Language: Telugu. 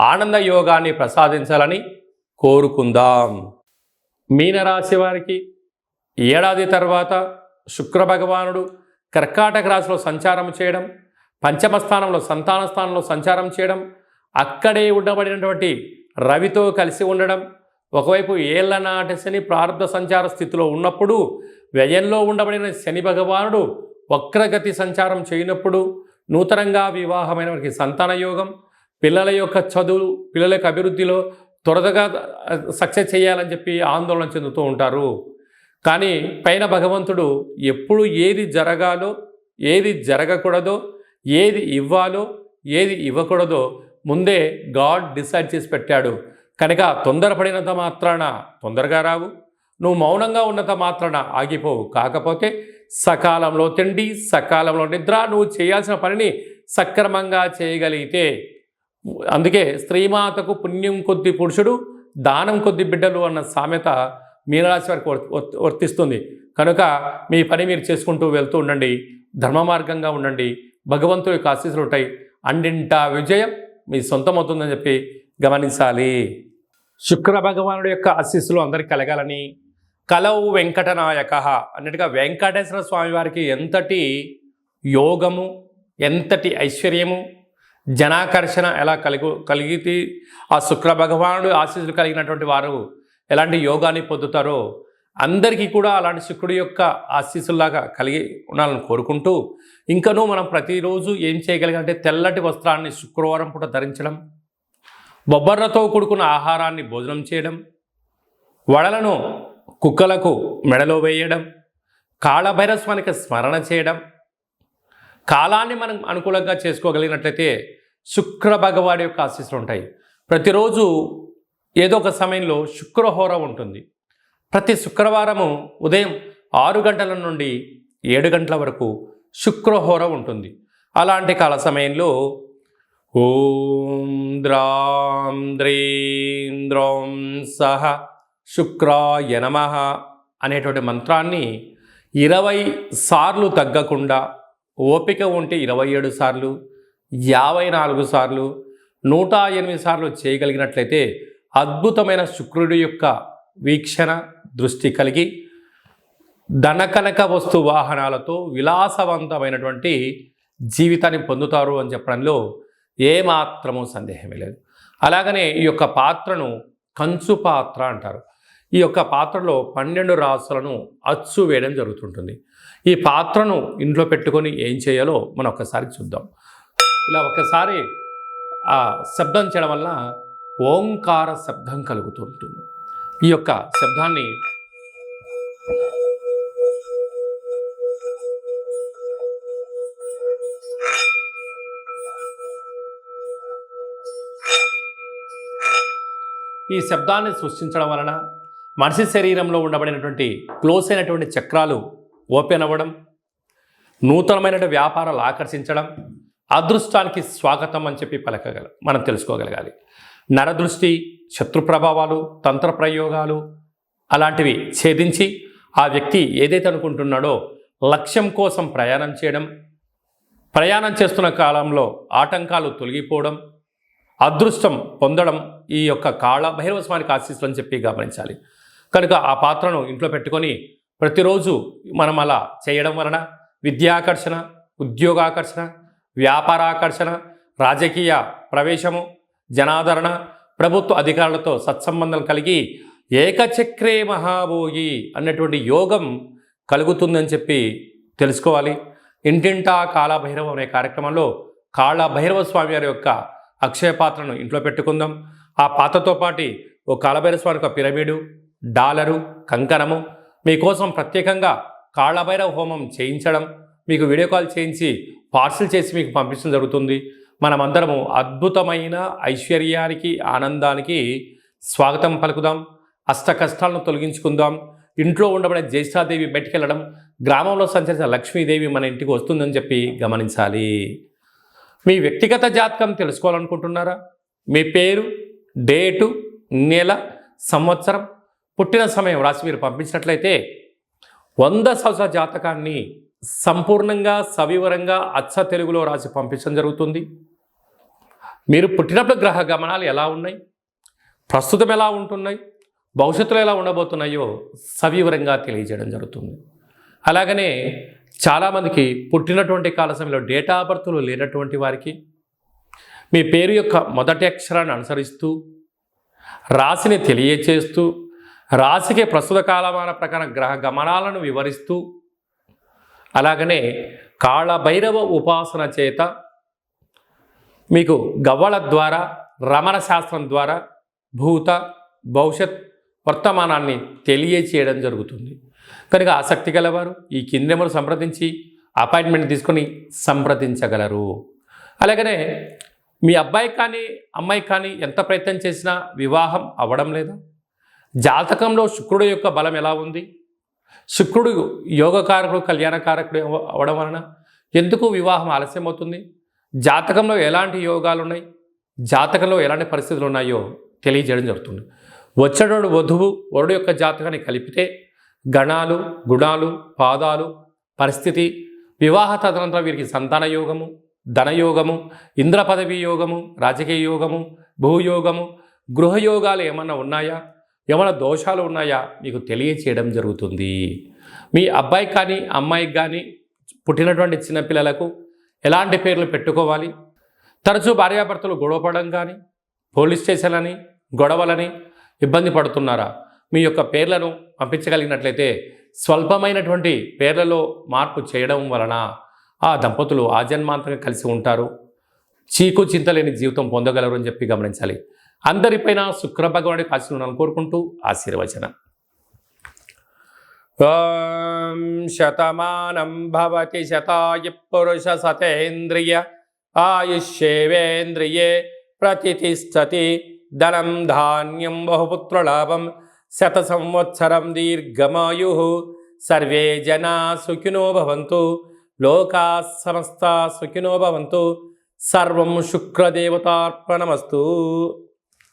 ఆనంద యోగాన్ని ప్రసాదించాలని కోరుకుందాం. మీనరాశి వారికి ఏడాది తర్వాత శుక్ర భగవానుడు కర్కాటక రాశిలో సంచారం చేయడం పంచమ స్థానంలో సంతాన స్థానంలో సంచారం చేయడం అక్కడే ఉండబడినటువంటి రవితో కలిసి ఉండడం ఒకవైపు ఏళ్ళ నాటి శని ప్రారంభ సంచార స్థితిలో ఉన్నప్పుడు వ్యయంలో ఉండబడిన శని భగవానుడు వక్రగతి సంచారం చేయనప్పుడు నూతనంగా వివాహమైన వారికి సంతాన యోగం పిల్లల యొక్క చదువు పిల్లల యొక్క అభివృద్ధిలో త్వరగా సక్సెస్ చేయాలని చెప్పి ఆందోళన చెందుతూ ఉంటారు. కానీ పైన భగవంతుడు ఎప్పుడు ఏది జరగాలో ఏది జరగకూడదో ఏది ఇవ్వాలో ఏది ఇవ్వకూడదో ముందే గాడ్ డిసైడ్ చేసి పెట్టాడు. కనుక తొందరపడినంత మాత్రాన తొందరగా రావు. నువ్వు మౌనంగా ఉన్నంత మాత్రాన ఆగిపోవు. కాకపోతే సకాలంలో తిండి సకాలంలో నిద్ర నువ్వు చేయాల్సిన పనిని సక్రమంగా చేయగలిగితే అందుకే స్త్రీమాతకు పుణ్యం కొద్ది పురుషుడు దానం కొద్ది బిడ్డలు అన్న సామెత మీనరాశి వారికి వర్తిస్తుంది. కనుక మీ పని మీరు చేసుకుంటూ వెళ్తూ ఉండండి. ధర్మ మార్గంగా ఉండండి. భగవంతుడి యొక్క ఆశీస్సులు ఉంటాయి. అండింటా విజయం మీ సొంతం అవుతుందని చెప్పి గమనించాలి. శుక్ర భగవానుడి యొక్క ఆశీస్సులు అందరికి కలగాలని కలవు వెంకటనాయక అన్నట్టుగా వెంకటేశ్వర స్వామి వారికి ఎంతటి యోగము ఎంతటి ఐశ్వర్యము జనాకర్షణ ఎలా కలిగి కలిగితే ఆ శుక్ర భగవానుడు ఆశీస్సులు కలిగినటువంటి వారు ఎలాంటి యోగాన్ని పొందుతారో అందరికీ కూడా అలాంటి శుక్రుడి యొక్క ఆశీస్సుల్లాగా కలిగి ఉండాలని కోరుకుంటూ ఇంకనూ మనం ప్రతిరోజు ఏం చేయగలిగంటే తెల్లటి వస్త్రాన్ని శుక్రవారం పూట ధరించడం బొబ్బర్రతో కూడుకున్న ఆహారాన్ని భోజనం చేయడం వడలను కుక్కలకు మెడలో వేయడం కాళభైరస్వానికి స్మరణ చేయడం కాలాన్ని మనం అనుకూలంగా చేసుకోగలిగినట్లయితే శుక్ర భగవాడి యొక్క ఆశీస్సులు ఉంటాయి. ప్రతిరోజు ఏదో ఒక సమయంలో శుక్రహోర ఉంటుంది. ప్రతి శుక్రవారము ఉదయం ఆరు గంటల నుండి ఏడు గంటల వరకు శుక్రహోర ఉంటుంది. అలాంటి కాల సమయంలో ఓం ద్రాం ద్రీం ద్రోం సహ శుక్రాయ నమ అనేటువంటి మంత్రాన్ని ఇరవై సార్లు తగ్గకుండా ఓపిక ఉంటే ఇరవై ఏడు సార్లు యాభై నాలుగు సార్లు నూట ఎనిమిది సార్లు చేయగలిగినట్లయితే అద్భుతమైన శుక్రుడి యొక్క వీక్షణ దృష్టి కలిగి ధనకనక వస్తు వాహనాలతో విలాసవంతమైనటువంటి జీవితాన్ని పొందుతారు అని చెప్పడంలో ఏమాత్రము సందేహమే లేదు. అలాగనే ఈ యొక్క పాత్రను కంచు పాత్ర అంటారు. ఈ యొక్క పాత్రలో పన్నెండు రాసులను అచ్చు వేయడం జరుగుతుంటుంది. ఈ పాత్రను ఇంట్లో పెట్టుకొని ఏం చేయాలో మనం ఒక్కసారి చూద్దాం. ఇలా ఒక్కసారి ఆ శబ్దం చేయడం వల్ల ఓంకార శబ్దం కలుగుతూ ఉంటుంది. ఈ యొక్క శబ్దాన్ని ఈ శబ్దాన్ని సృష్టించడం వలన మనిషి శరీరంలో ఉండబడినటువంటి క్లోజ్ అయినటువంటి చక్రాలు ఓపెన్ అవ్వడం నూతనమైనటువంటి వ్యాపారాలు ఆకర్షించడం అదృష్టానికి స్వాగతం అని చెప్పి పలకగల మనం తెలుసుకోగలగాలి. నరదృష్టి శత్రు ప్రభావాలు తంత్ర ప్రయోగాలు అలాంటివి ఛేదించి ఆ వ్యక్తి ఏదైతే అనుకుంటున్నాడో లక్ష్యం కోసం ప్రయాణం చేయడం ప్రయాణం చేస్తున్న కాలంలో ఆటంకాలు తొలగిపోవడం అదృష్టం పొందడం ఈ యొక్క కాళ భైరవ స్వామికి ఆశీస్సులు అని చెప్పి గమనించాలి. కనుక ఆ పాత్రను ఇంట్లో పెట్టుకొని ప్రతిరోజు మనం అలా చేయడం వలన విద్యాకర్షణ ఉద్యోగాకర్షణ వ్యాపారాకర్షణ రాజకీయ ప్రవేశము జనాదరణ ప్రభుత్వ అధికారులతో సత్సంబంధం కలిగి ఏకచక్రే మహాభోగి అన్నటువంటి యోగం కలుగుతుందని చెప్పి తెలుసుకోవాలి. ఇంటింటా కాళభైరవం అనే కార్యక్రమంలో కాళభైరవ స్వామి వారి యొక్క అక్షయ పాత్రను ఇంట్లో పెట్టుకుందాం. ఆ పాత్రతో పాటు ఓ కాళభైరవ స్వామి యొక్క పిరమిడు డాలరు కంకణము మీకోసం ప్రత్యేకంగా కాళభైరవ హోమం చేయించడం మీకు వీడియో కాల్ చేయించి పార్సిల్ చేసి మీకు పంపించడం జరుగుతుంది. మనమందరము అద్భుతమైన ఐశ్వర్యానికి ఆనందానికి స్వాగతం పలుకుదాం. అష్ట కష్టాలను తొలగించుకుందాం. ఇంట్లో ఉండబడే జ్యేష్ఠాదేవి బయటికెళ్ళడం గ్రామంలో సంచరించిన లక్ష్మీదేవి మన ఇంటికి వస్తుందని చెప్పి గమనించాలి. మీ వ్యక్తిగత జాతకం తెలుసుకోవాలనుకుంటున్నారా? మీ పేరు డేటు నెల సంవత్సరం పుట్టిన సమయం రాసి మీరు పంపించినట్లయితే వంద సంవత్సర జాతకాన్ని సంపూర్ణంగా సవివరంగా అచ్చ తెలుగులో రాసి పంపించడం జరుగుతుంది. మీరు పుట్టినప్పుడు గ్రహ గమనాలు ఎలా ఉన్నాయి? ప్రస్తుతం ఎలా ఉంటున్నాయి? భవిష్యత్తులో ఎలా ఉండబోతున్నాయో సవివరంగా తెలియజేయడం జరుగుతుంది. అలాగనే చాలామందికి పుట్టినటువంటి కాల సమయంలో డేటా ఆఫ్ బర్త్లు లేనటువంటి వారికి మీ పేరు యొక్క మొదటి అక్షరాన్ని అనుసరిస్తూ రాశిని తెలియచేస్తూ రాశికి ప్రస్తుత కాలమాన ప్రకారం గ్రహ గమనాలను వివరిస్తూ అలాగనే కాళభైరవ ఉపాసన చేత మీకు గవ్వల ద్వారా రమణ శాస్త్రం ద్వారా భూత భవిష్యత్ వర్తమానాన్ని తెలియచేయడం జరుగుతుంది. కనుక ఆసక్తి గలవారు ఈ కిందెములు సంప్రదించి అపాయింట్మెంట్ తీసుకొని సంప్రదించగలరు. అలాగనే మీ అబ్బాయి కానీ అమ్మాయి కానీ ఎంత ప్రయత్నం చేసినా వివాహం అవ్వడం లేదా? జాతకంలో శుక్రుడు యొక్క బలం ఎలా ఉంది? శుక్రుడు యోగకారకుడు కళ్యాణకారకుడు అవడం వలన ఎందుకు వివాహం ఆలస్యం అవుతుంది జాతకంలో ఎలాంటి యోగాలు ఉన్నాయి జాతకంలో ఎలాంటి పరిస్థితులు ఉన్నాయో తెలియజేయడం జరుగుతుంది. వచ్చేటోడు వధువు వరుడు యొక్క జాతకాన్ని కలిపితే గణాలు గుణాలు పాదాలు పరిస్థితి వివాహ తదనంతరం వీరికి సంతాన యోగము ధనయోగము ఇంద్ర పదవి యోగము రాజకీయ యోగము భూయోగము గృహయోగాలు ఏమన్నా ఉన్నాయా? ఏమైనా దోషాలు ఉన్నాయా? మీకు తెలియచేయడం జరుగుతుంది. మీ అబ్బాయి కానీ అమ్మాయికి కానీ పుట్టినటువంటి చిన్నపిల్లలకు ఎలాంటి పేర్లు పెట్టుకోవాలి? తరచూ భార్యాభర్తలు గొడవపడడం కానీ పోలీస్ స్టేషన్లని గొడవలని ఇబ్బంది పడుతున్నారా? మీ యొక్క పేర్లను పంపించగలిగినట్లయితే స్వల్పమైనటువంటి పేర్లలో మార్పు చేయడం వలన ఆ దంపతులు ఆజన్మాంతంగా కలిసి ఉంటారు. చీకు చింతలేని జీవితం పొందగలరు అని చెప్పి గమనించాలి. అందరిపైన శుక్ర భగవానుడి ఆశీర్వాదాలను కోరుకుంటూ ఆశీర్వచనం. ఓం శతమానం భవతి శతాయ పురుష సతేంద్రియ ఆయుష్యేవేంద్రియే ప్రతిష్టతి. ధనం ధాన్యం బహుపుత్రలాభం శత సంవత్సరం దీర్ఘమాయు. సర్వే జనా సుఖినో భవంతు లోకా సమస్త సుఖినో భవంతు. సర్వం శుక్రదేవతార్పణమస్తు